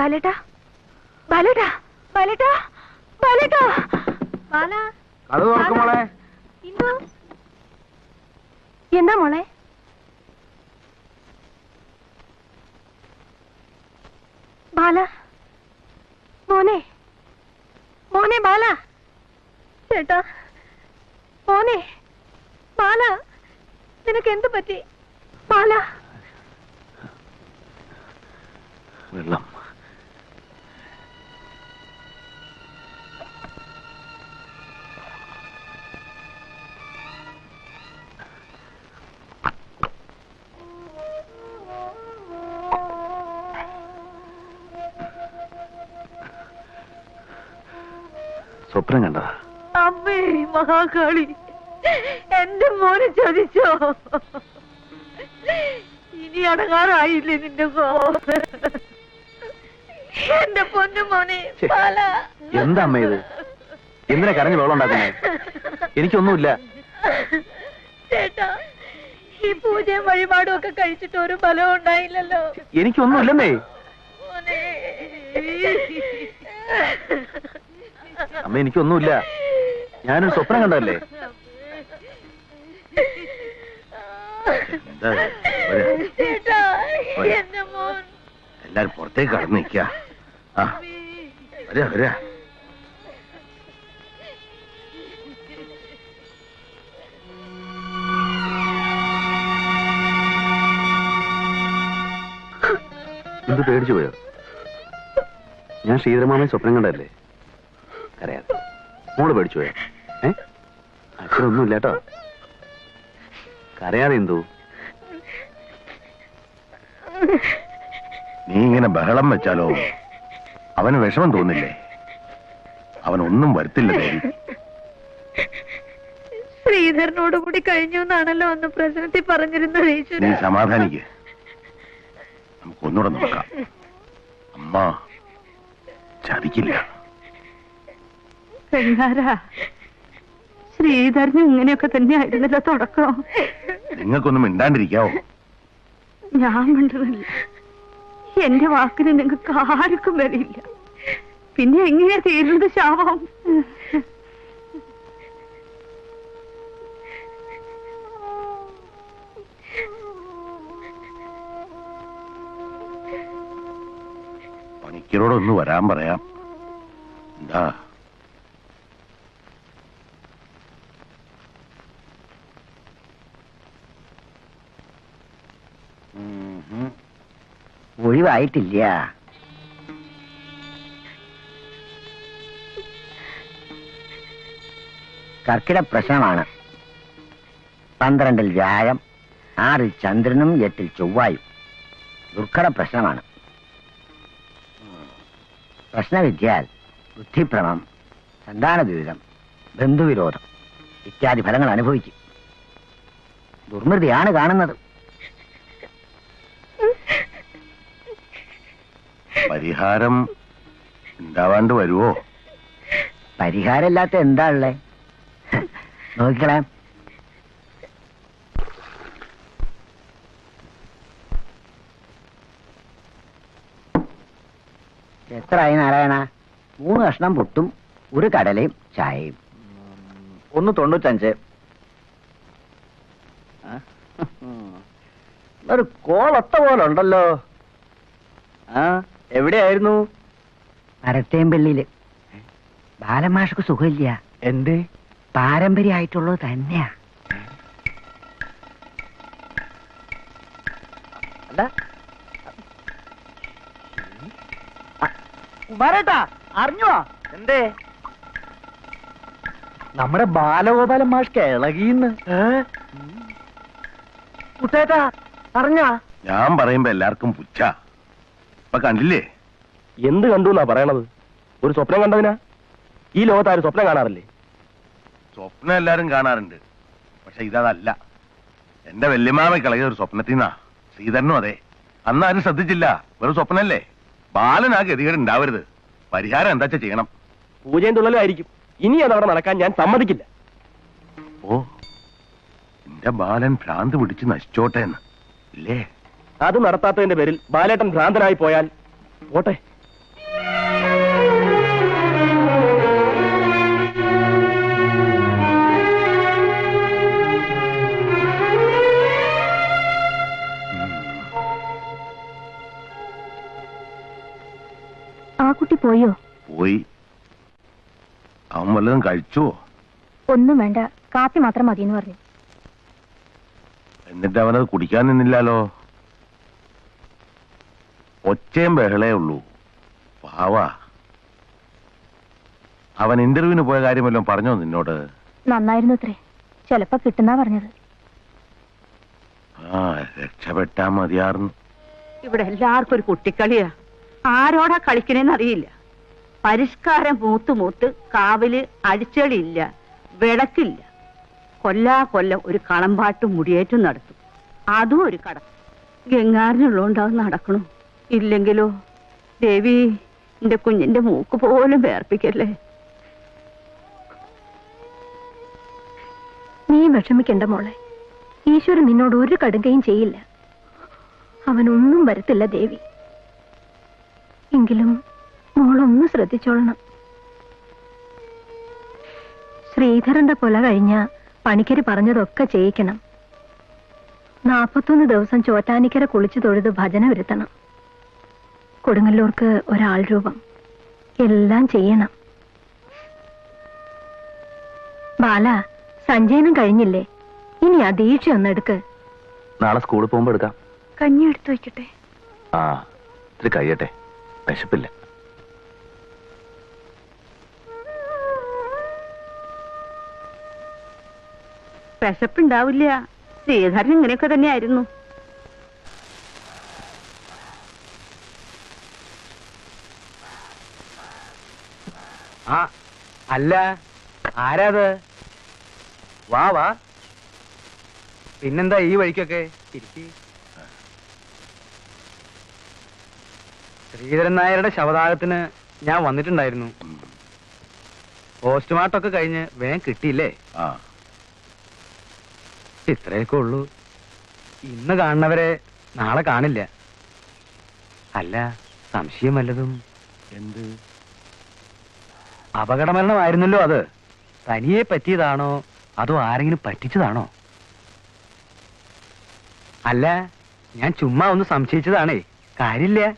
ബാലേട്ടാ? ബാലേട്ടാ? ബാലേട്ടാ? ബാലേട്ടാ? ബാല? അത് തുറക്കും മോളെ. എന്താ മോളെ? ബാല? മോനെ? മോനെ ബാല? ചേട്ടാ മോനെ? ബാല നിനക്ക് എന്ത് പറ്റി? ബാല? വെള്ളം. സ്വപ്നം കണ്ടതാ. അമ്മേ മഹാകാളി. എന്റെ മോനെ ചതിച്ചോ ഇനി അടങ്ങാറായില്ലേ നിന്റെ എന്റെ പൊന്നു മോനെ ഛെ, എന്താ അമ്മ ഇത്? എന്തിനാ കരഞ്ഞ് വെള്ളം ഉണ്ടാക്കുന്നേ? എനിക്കൊന്നുമില്ല. ചേട്ടാ ഈ പൂജയും വഴിപാടും ഒക്കെ കഴിച്ചിട്ട് ഒരു ഫലവും ഉണ്ടായില്ലല്ലോ. എനിക്കൊന്നുമില്ലെന്നേ. മോനെ. അമ്മ എനിക്കൊന്നുമില്ല. ഞാനൊരു സ്വപ്നം കണ്ടല്ലേ എല്ലാരും പുറത്തേക്ക് കടന്നു നിൽക്കുക. ആ വരാ വരാ. എന്ത് പേടിച്ചു പോയോ? ഞാൻ ശ്രീധരമാമയെ സ്വപ്നം കണ്ടല്ലേ മോൾ പേടിച്ചു പോയോ അച്ഛനൊന്നും അച്ഛനൊന്നുമില്ല കേട്ടോ കരയാതെ എന്തോ? നീ ഇങ്ങനെ ബഹളം വെച്ചാലോ? അവന് വിഷമം തോന്നില്ലേ? അവൻ ഒന്നും വരുത്തില്ല ദേവി. ശ്രീധരനോട് കൂടി കഴിഞ്ഞു എന്നാണല്ലോ അന്ന് പ്രശ്നത്തിൽ പറഞ്ഞിരുന്നത് നീ സമാധാനിക്ക്. നമുക്ക് ഒന്നുകൂടെ നോക്കാം. അമ്മ ചതിക്കില്ല. പെങ്ങാരാ ശ്രീധരനും ഇങ്ങനെയൊക്കെ തന്നെയായിരുന്നല്ലോ തുടക്കം. നിങ്ങൾക്കൊന്നും മിണ്ടാണ്ടിരിക്കാവോ? ഞാൻ മിണ്ടുന്നില്ല എന്റെ വാക്കിന് നിങ്ങൾക്ക് ആർക്കും വരില്ല പിന്നെ എങ്ങനെയാ തീരുന്നത് ശാപം? പണിക്കരോടൊന്ന് വരാൻ പറയാം. എന്താ ഒഴിവായിട്ടില്ല. കർക്കിട പ്രശ്നമാണ്. പന്ത്രണ്ടിൽ വ്യാഴം ആറിൽ ചന്ദ്രനും എട്ടിൽ ചൊവ്വായും. ദുർഘട പ്രശ്നമാണ്. പ്രശ്നവിദ്യാൽ ബുദ്ധിഭ്രമം സന്താന ദുരിതം ബന്ധുവിരോധം ഇത്യാദി ഫലങ്ങൾ അനുഭവിക്കും. ദുർമൃതിയാണ് കാണുന്നത്. പരിഹാരം ഉണ്ടാവാണ്ട് വരുവോ? പരിഹാരമില്ലാത്ത എന്താ ഉള്ളേ? നോക്കിക്കളെ. എത്രയായി നാരായണ? മൂന്ന് കഷ്ണം പുട്ടും ഒരു കടലയും ചായയും. ഒന്ന് തൊണ്ണൂറ്റഞ്ച്. ഒരു കോളൊത്ത പോലെ ഉണ്ടല്ലോ ആ? എവിടെയായിരുന്നു? പരത്തേമ്പള്ളിയിൽ ബാലമാഷക്ക് സുഖമില്ല. എന്തേ? പാരമ്പര്യമായിട്ടുള്ളത് തന്നെയാ. കുമാരേട്ടാ അറിഞ്ഞോ എന്തേ? നമ്മുടെ ബാലഗോപാലൻ മാഷ്ക്ക് ഇളകിന്ന് കുട്ടേട്ടാ അറിഞ്ഞാ ഞാൻ പറയുമ്പോ എല്ലാവർക്കും പുച്ഛ. ഇപ്പൊ കണ്ടില്ലേ? എന്ത് കണ്ടു എന്നാ പറയണത്? ഒരു സ്വപ്നം കണ്ടതിനാ? ഈ ലോകത്ത് ആരും സ്വപ്നം കാണാറില്ലേ? സ്വപ്നം എല്ലാരും കാണാറുണ്ട്. പക്ഷെ ഇതല്ല എന്റെ വല്യമാമ കളകിയ ഒരു സ്വപ്നത്തിൽ നിന്നാ ശ്രീധരനും അതെ. അന്ന് ആരും ശ്രദ്ധിച്ചില്ല. വെറും സ്വപ്നല്ലേ? ബാലനാ ആ ഗതികേട് ഉണ്ടാവരുത്. പരിഹാരം എന്താ ചെയ്യണം? പൂജയും തുള്ളലും ആയിരിക്കും. ഇനി അതവിടെ നടക്കാൻ ഞാൻ സമ്മതിക്കില്ല. ഓ എന്റെ ബാലൻ ഭ്രാന്ത് പിടിച്ച് നശിച്ചോട്ടെ എന്ന്. ഇല്ലേ? അത് നടത്താത്തതിന്റെ പേരിൽ ബാലേട്ടൻ ഭ്രാന്തനായി പോയാൽ പോട്ടെ. ആ കുട്ടി പോയോ? പോയി. അവൻ വല്ലതും കഴിച്ചോ? ഒന്നും വേണ്ട. കാപ്പി മാത്രം മതിയെന്ന് പറഞ്ഞു. എന്നിട്ട് അവനത് കുടിക്കാൻ നിന്നില്ലാലോ ഒച്ചയും ബഹളേ ഉള്ളൂ. പാവാ. അവൻ ഇന്റർവ്യൂവിന് പോയ കാര്യമല്ലോ പറഞ്ഞോ നിന്നോട്? നന്നായിരുന്നു അത്രേ ചിലപ്പോ കിട്ടുന്നാ പറഞ്ഞത്. ആ രക്ഷപ്പെട്ടാ മതിയാർന്നു. ഇവിടെ എല്ലാവർക്കും ഒരു കുട്ടിക്കളിയാ. ആരോടാ കളിക്കണേന്ന് അറിയില്ല. പരിഷ്കാരം മൂത്ത് മൂത്ത് കാവിൽ അടിച്ചളിയില്ല വിളക്കില്ല. കൊല്ലാ കൊല്ലം ഒരു കളമ്പാട്ടും മുടിയേറ്റും നടത്തും. അതും ഒരു കട. ഗംഗാറിനുള്ളോണ്ടാവും അത് നടക്കണു. ഇല്ലെങ്കിലോ? ദേവി എന്റെ കുഞ്ഞിന്റെ മൂക്ക് പോലും വേർപ്പിക്കല്ലേ? നീ വിഷമിക്കണ്ട മോളെ. ഈശ്വരൻ നിന്നോട് ഒരു കടുകയും ചെയ്യില്ല. അവനൊന്നും വരത്തില്ല ദേവി. എങ്കിലും മോളൊന്ന് ശ്രദ്ധിച്ചോളണം. ശ്രീധരന്റെ കൊല കഴിഞ്ഞ പണിക്കര് പറഞ്ഞതൊക്കെ ചെയ്യിക്കണം. നാപ്പത്തൊന്ന് ദിവസം ചോറ്റാനിക്കര കുളിച്ചു തൊഴുത് ഭജന വരുത്തണം. കൊടുങ്ങല്ലൂർക്ക് ഒരാൾ രൂപം. എല്ലാം ചെയ്യണം. ബാല സഞ്ജയനം കഴിഞ്ഞില്ലേ? ഇനി ആ ദീക്ഷ ഒന്ന് എടുക്ക്. നാളെ സ്കൂളിൽ പോകുമ്പോ എടുക്കാം. കഞ്ഞി എടുത്തു വെക്കട്ടെ? ആ ഇത്തിരി കഴിയട്ടെ. വിശപ്പില്ല. വിശപ്പുണ്ടാവില്ല. ശ്രീധരൻ ഇങ്ങനെയൊക്കെ തന്നെയായിരുന്നു. ആ അല്ല ആരാത്? വാ വാ. പിന്നെന്താ ഈ വഴിക്കൊക്കെ? ഇരിക്കി. ശ്രീധരൻ നായരുടെ ശവദാഹത്തിന് ഞാൻ വന്നിട്ടുണ്ടായിരുന്നു. പോസ്റ്റ്മോർട്ടം ഒക്കെ കഴിഞ്ഞ് വേഗം കിട്ടിയില്ലേ? ഇത്രയൊക്കെ ഉള്ളൂ. ഇന്ന് കാണുന്നവരെ നാളെ കാണില്ല. അല്ല സംശയം വല്ലതും? എന്ത്? അപകടമരണമായിരുന്നല്ലോ അത്. തനിയെ പറ്റിയതാണോ? അതോ ആരെങ്കിലും പറ്റിച്ചതാണോ? അല്ല ഞാൻ ചുമ്മാ ഒന്ന് സംശയിച്ചതാണേ. കാര്യമില്ല.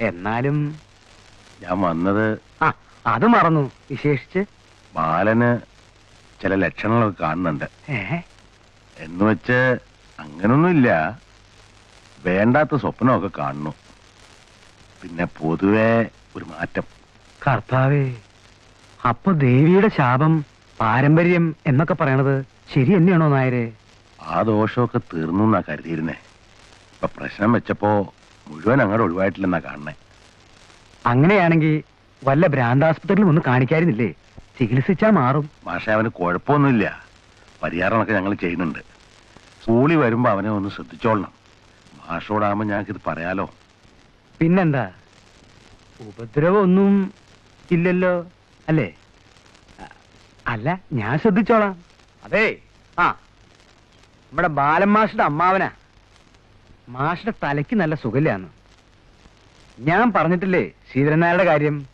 എന്നാലും ഞാൻ വന്നത് ആ അത് മറന്നു. വിശേഷിച്ച്? ബാലന് ചില ലക്ഷണങ്ങളൊക്കെ കാണുന്നുണ്ട്. എന്ന് വെച്ച് അങ്ങനൊന്നുമില്ല. വേണ്ടാത്ത സ്വപ്നമൊക്കെ കാണുന്നു. പിന്നെ പൊതുവെ ഒരു മാറ്റം. കർത്താവേ അപ്പൊ ദേവിയുടെ ശാപം പാരമ്പര്യം എന്നൊക്കെ പറയണത് ശരി തന്നെയാണോ നായരെ? ആ ദോഷമൊക്കെ തീർന്നു എന്നാ കരുതിയിരുന്നേ. ഇപ്പൊ പ്രശ്നം വെച്ചപ്പോ മുഴുവൻ അങ്ങോട്ട് ഒഴിവായിട്ടില്ലെന്നാ കാണണേ അങ്ങനെയാണെങ്കിൽ വല്ല ഭ്രാന്താസ്പത്രിയിലും ഒന്ന് കാണിക്കായിരുന്നില്ലേ? ചികിത്സിച്ചാ മാറും. പക്ഷെ അവന് കുഴപ്പമൊന്നുമില്ല. പരിഹാരമൊക്കെ ഞങ്ങൾ ചെയ്യുന്നുണ്ട്. സ്കൂളിൽ വരുമ്പോ അവനെ ഒന്ന് ശ്രദ്ധിച്ചോളണം. മാഷോടാകുമ്പോ ഞങ്ങൾക്ക് ഇത് പറയാലോ. പിന്നെന്താ? ഉപദ്രവമൊന്നും ഇല്ലല്ലോ. അല്ലേ? അല്ല ഞാൻ ശ്രദ്ധിച്ചോളാം. അതെ. ആ. നമ്മുടെ ബാലൻ മാഷിന്റെ അമ്മാവനാ. മാഷിന്റെ തലയ്ക്ക് നല്ല സുഖമില്ലാന്ന്. ഞാൻ പറഞ്ഞിട്ടില്ലേ ശ്രീധരൻ നായരുടെ കാര്യം?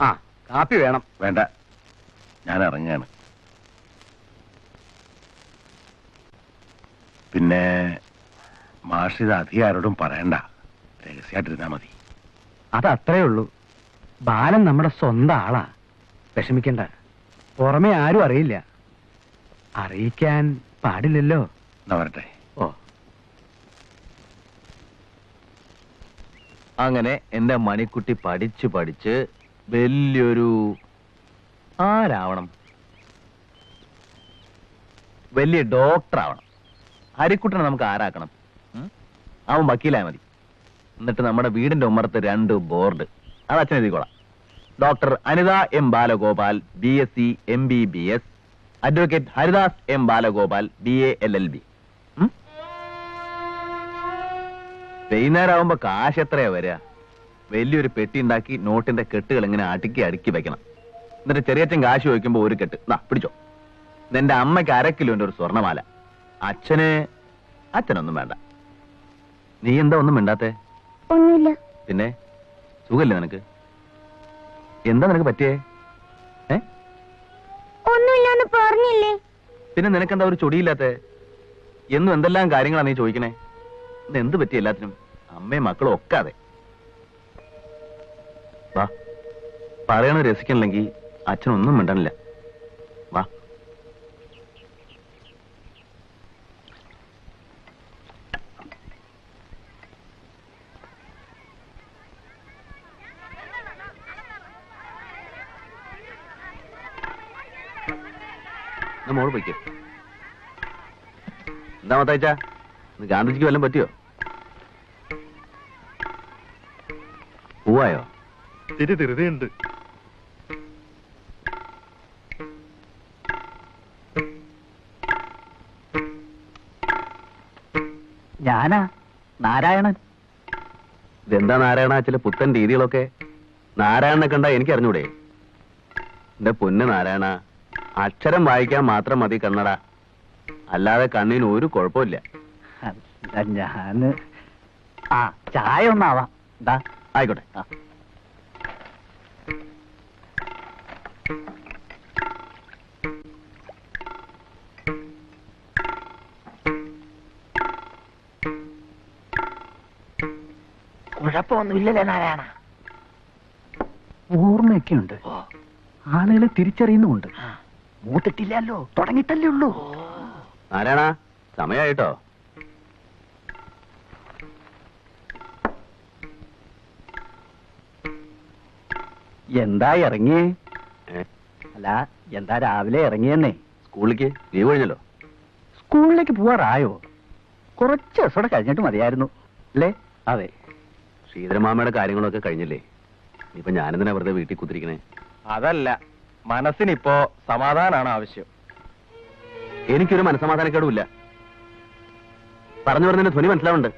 ആ കാപ്പി വേണം. വേണ്ട. ഞാൻ ഇറങ്ങാണ്. പിന്നെ മാഷിത് അധികാരോടും പറയണ്ട. രഹസ്യമായിട്ടിരുന്നാ മതി. അത് അത്രേ ഉള്ളൂ. ബാലൻ നമ്മുടെ സ്വന്തം ആളാ. വിഷമിക്കണ്ട. പുറമെ ആരും അറിയില്ല. അറിയിക്കാൻ പാടില്ലല്ലോ. വരട്ടെ. ഓ. അങ്ങനെ എന്റെ മണിക്കുട്ടി പഠിച്ച് പഠിച്ച് വലിയൊരു ആരാവണം? വലിയ ഡോക്ടർ ആവണം ഹരിക്കുട്ടനെ നമുക്ക് ആരാക്കണം? അവൻ വക്കീലായ മതി. എന്നിട്ട് നമ്മുടെ വീടിന്റെ ഉമ്മറത്ത് രണ്ട് ബോർഡ്. അത് അച്ഛൻ എഴുതിക്കോളാം. Doctor Anitha M Balagopal B S C M B B S advocate Haridas M Balagopal B A L L B വൈകുന്നേരമാകുമ്പോ കാശ് എത്രയാ വരിക? വലിയൊരു പെട്ടി ഉണ്ടാക്കി നോട്ടിന്റെ കെട്ടുകൾ ഇങ്ങനെ അടുക്കി അടുക്കി വെക്കണം. എന്നിട്ട് ചെറിയച്ഛൻ കാശ് ചോദിക്കുമ്പോ ഒരു കെട്ട്. നാ പിടിച്ചോ. നിന്റെ അമ്മയ്ക്ക് അര കിലോന്റെ ഒരു സ്വർണമാല അച്ഛന് അച്ഛനൊന്നും വേണ്ട. നീ എന്താ ഒന്നും മിണ്ടാത്തേ? ഒന്നുമില്ല. പിന്നെ? സുഖല്ലേ നിനക്ക്? എന്താ നിനക്ക് പറ്റിയേ? ഏ? ഒന്നുമില്ലാന്ന് പറഞ്ഞില്ലേ? പിന്നെ നിനക്കെന്താ ഒരു ചൊടിയില്ലാത്ത? എന്നും എന്തെല്ലാം കാര്യങ്ങളാ നീ ചോദിക്കണേ? ഇന്ന് എന്ത് പറ്റി എല്ലാത്തിനും? അമ്മയും മക്കളും ഒക്കെ അതെ വാ. പറയണത് രസിക്കണില്ലെങ്കിൽ അച്ഛനൊന്നും മിണ്ടണില്ല വാ പോയിക്കോ എന്താ മത്തയച്ച ഗാന്ധിജിക്ക് വല്ലതും പറ്റിയോ? പോവായോ? തിരി തിരുതയുണ്ട് ഞാനാ? നാരായണൻ. ഇതെന്താ നാരായണ? ചില പുത്തൻ രീതികളൊക്കെ നാരായണനെ കണ്ട എനിക്ക് അറിഞ്ഞൂടെ എന്റെ പൊന്ന് നാരായണ. അക്ഷരം വായിക്കാൻ മാത്രം മതി കണ്ണട. അല്ലാതെ കണ്ണിന് ഒരു കുഴപ്പമില്ല. ഞാൻ ആ ചായ ഒന്നാവാം. ആയിക്കോട്ടെ. ആ. കുഴപ്പമൊന്നുമില്ലല്ലേ നാരായണ? ഓർമ്മയൊക്കെ ഉണ്ട് ആളുകളെ തിരിച്ചറിയുന്നുമുണ്ട്. മൂത്തിട്ടില്ലല്ലോ. തുടങ്ങിട്ടല്ലേ ഉള്ളൂ. ആരാണാ? സമയായിട്ടോ? എന്താ ഇറങ്ങിയേ? അല്ല എന്താ രാവിലെ ഇറങ്ങിയെന്നേ? സ്കൂളിലേക്ക് ലീവ് കഴിഞ്ഞല്ലോ? സ്കൂളിലേക്ക് പോവാറായോ? കുറച്ച് ദിവസം കഴിഞ്ഞിട്ട് മതിയായിരുന്നു. അല്ലേ? അതെ. ശ്രീധരമാമയുടെ കാര്യങ്ങളൊക്കെ കഴിഞ്ഞില്ലേ? ഇപ്പൊ ഞാനെന്തിനാ വെറുതെ വീട്ടിൽ കുത്തിരിക്കണേ? അതല്ല. മനസ്സിനിപ്പോ സമാധാനാണ് ആവശ്യം. എനിക്കൊരു മനസ്സമാധാനക്കേടുമില്ല. പറഞ്ഞു പറഞ്ഞതിന്റെ ധ്വനി മനസ്സിലാവുണ്ട്.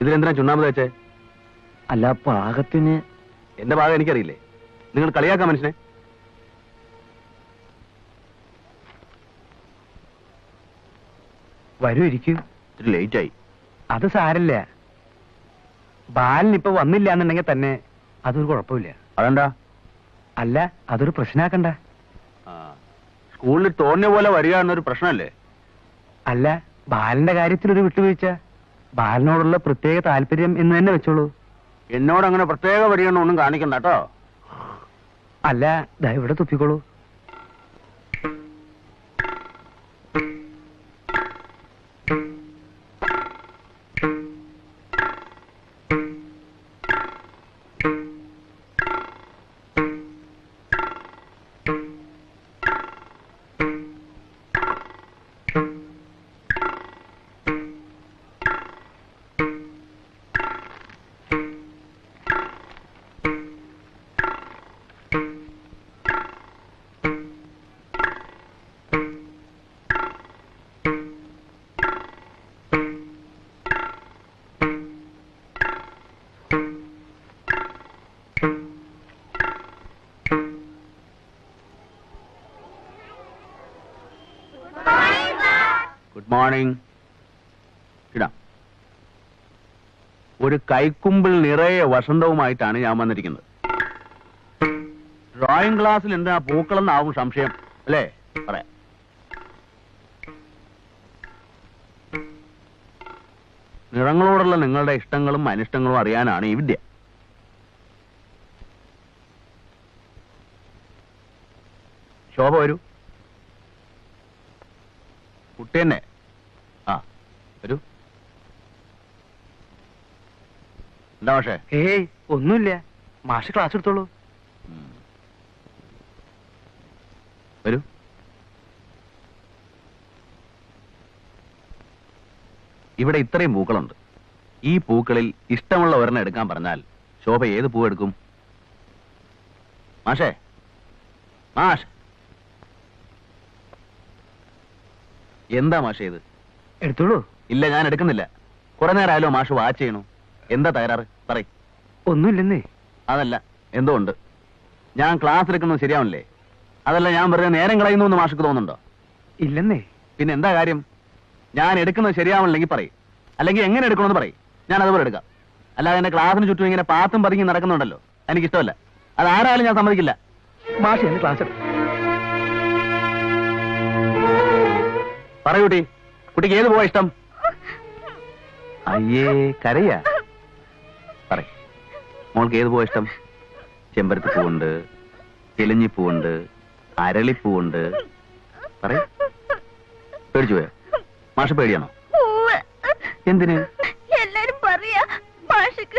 ഇതിലെന്തിനാ ചുണ്ണാമ്പ് തേച്ചേ? അല്ല പാകത്തിന് എന്റെ ഭാഗം എനിക്കറിയില്ലേ. നിങ്ങൾ കളിയാക്കാം മനുഷ്യനെ. വരൂ ഇരിക്കൂ ഇത്തിരി ലേറ്റ് ആയി അത് സാരല്ല. ബാലൻ ഇപ്പൊ വന്നില്ല എന്നുണ്ടെങ്കിൽ തന്നെ അതൊരു കുഴപ്പമില്ല. അതെന്താ? അല്ല അതൊരു പ്രശ്നമാക്കണ്ട സ്കൂളിൽ തോന്നിയ പോലെ വരിക എന്നൊരു പ്രശ്നമല്ലേ? അല്ല ബാലന്റെ കാര്യത്തിൽ ഒരു വിട്ടുവീഴ്ച. ബാലനോടുള്ള പ്രത്യേക താല്പര്യം എന്ന് തന്നെ വെച്ചോളൂ. എന്നോട് അങ്ങനെ പ്രത്യേക ഒന്നും കാണിക്കണ്ട കേട്ടോ. അല്ല ഇവിടെ തുപ്പിക്കോളൂ. മോർണിംഗ് ഇടാം. ഒരു കൈക്കുമ്പിൾ നിറയെ വസന്തവുമായിട്ടാണ് ഞാൻ വന്നിരിക്കുന്നത്. ഡ്രോയിങ് ക്ലാസ്സിൽ എന്താ പൂക്കളെന്നാവും സംശയം അല്ലേ? പറയാം. നിറങ്ങളോടുള്ള നിങ്ങളുടെ ഇഷ്ടങ്ങളും അനിഷ്ടങ്ങളും അറിയാനാണ് ഈ വിദ്യ. ശോഭ വരൂ. കുട്ടി തന്നെ ആ വരൂ. എന്താ മാഷേ? ഏയ് ഒന്നുമില്ല. മാഷ് ക്ലാസ് എടുത്തോളൂ. വരൂ. ഇവിടെ ഇത്രയും പൂക്കളുണ്ട്. ഈ പൂക്കളിൽ ഇഷ്ടമുള്ള ഒരെണ്ണം എടുക്കാൻ പറഞ്ഞാൽ ശോഭ ഏത് പൂ എടുക്കും? മാഷേ. മാഷ്. എന്താ മാഷേ ഇത്? എടുത്തോളൂ. ഇല്ല ഞാൻ എടുക്കുന്നില്ല. കുറെ നേരമായാലോ മാഷ് വാച്ച് ചെയ്യണു. എന്താ തകരാറ്? പറ ഒന്നുമില്ലെന്നേ. അതല്ല എന്തോ ഉണ്ട്. ഞാൻ ക്ലാസ് എടുക്കുന്നത് ശരിയാവില്ലേ അതല്ല ഞാൻ പറഞ്ഞ നേരം കളയുന്നു എന്ന് മാഷക്ക് തോന്നുന്നുണ്ടോ? ഇല്ലെന്നേ. പിന്നെ എന്താ കാര്യം? ഞാൻ എടുക്കുന്നത് ശരിയാവണില്ലെങ്കിൽ പറയും. അല്ലെങ്കിൽ എങ്ങനെ എടുക്കണമെന്ന് പറയും. ഞാൻ അതുപോലെ എടുക്കാം. അല്ലാതെ എന്റെ ക്ലാസ്സിന് ചുറ്റും ഇങ്ങനെ പാത്തും പതുങ്ങി നടക്കുന്നുണ്ടല്ലോ. എനിക്കിഷ്ടമല്ല. അത് ആരായാലും ഞാൻ സമ്മതിക്കില്ല. മാഷ് എന്റെ ക്ലാസ് എടുക്കും. പറയൂ കുട്ടി കുട്ടിക്ക് ഏത് പോവാ ഇഷ്ടം? അയ്യേ കരയാ. പറ മോൾക്ക് ഏത് പോവാ ഇഷ്ടം? ചെമ്പരത്തി പൂവുണ്ട് കിളിഞ്ഞിപ്പൂവുണ്ട് അരളിപ്പൂവുണ്ട്. പറ പേടിച്ചു പോയോ? മാഷ പേടിയാണോ? എന്തിന്? എല്ലാരും പറയാ മാഷക്ക്